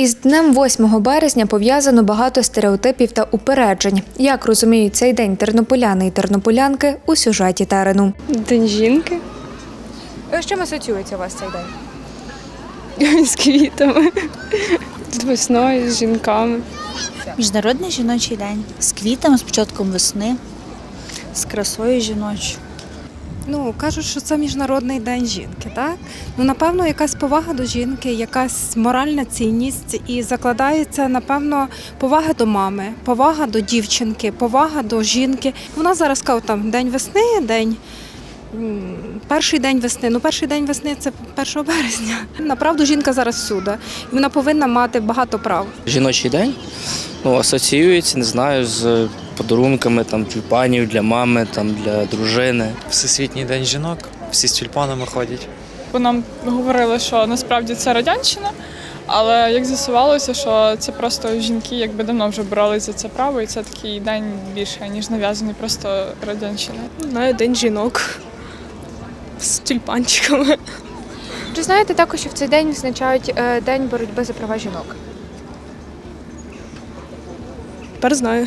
Із днем 8 березня пов'язано багато стереотипів та упереджень. Як розуміють цей день тернополяни і тернополянки у сюжеті терену. День жінки З чим асоціюється у вас цей день? з квітами, з весною, з жінками. Міжнародний жіночий день з квітами, з початком весни, з красою жіночою. Ну, кажуть, що це міжнародний день жінки, так? Ну, напевно, якась повага до жінки, якась моральна цінність і закладається, напевно, повага до мами, повага до дівчинки, повага до жінки. Вона зараз каже, там день весни, день. Перший день весни. Ну, перший день весни це 1 березня. Направду жінка зараз всюди. І вона повинна мати багато прав. Жіночий день ну, асоціюється, не знаю, з подарунками там, тюльпанів для мами, там, для дружини. Всесвітній день жінок. Всі з тюльпанами ходять. бо нам говорили, що насправді це радянщина. Але як з'ясувалося, що це просто жінки якби давно вже боролись за це право, і це такий день більше, ніж нав'язаний просто радянщиною. Знаю, день жінок з тюльпанчиками. Чи знаєте також, що в цей день відзначають е, День боротьби за права жінок? Тепер знаю.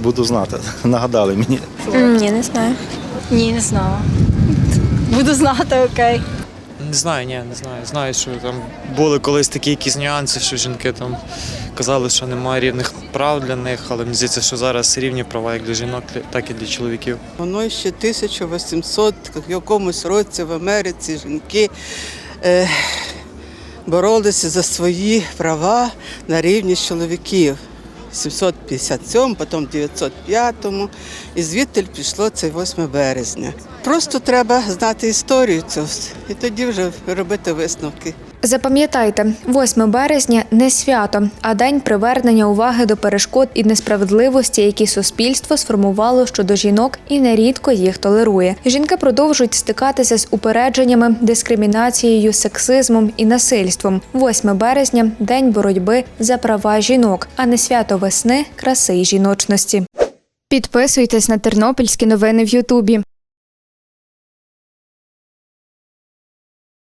Буду знати. Нагадали мені. Ні, не знаю. Ні, не знала. Буду знати, окей. Не знаю, ні, не знаю. Знаю, що там були колись такі якісь нюанси, що жінки там казали, що немає рівних прав для них, але мені здається, що зараз рівні права як для жінок, так і для чоловіків. Воно ще 1800 якомусь році в Америці жінки е, боролися за свої права на рівні з чоловіків. 757, потім 905, і звідти пішло це 8 березня. Просто треба знати історію цього і тоді вже робити висновки. Запам'ятайте, 8 березня не свято, а день привернення уваги до перешкод і несправедливості, які суспільство сформувало щодо жінок і нерідко їх толерує. Жінки продовжують стикатися з упередженнями, дискримінацією, сексизмом і насильством. 8 березня день боротьби за права жінок, а не свято весни, краси й жіночності. Підписуйтесь на тернопільські новини в Ютубі.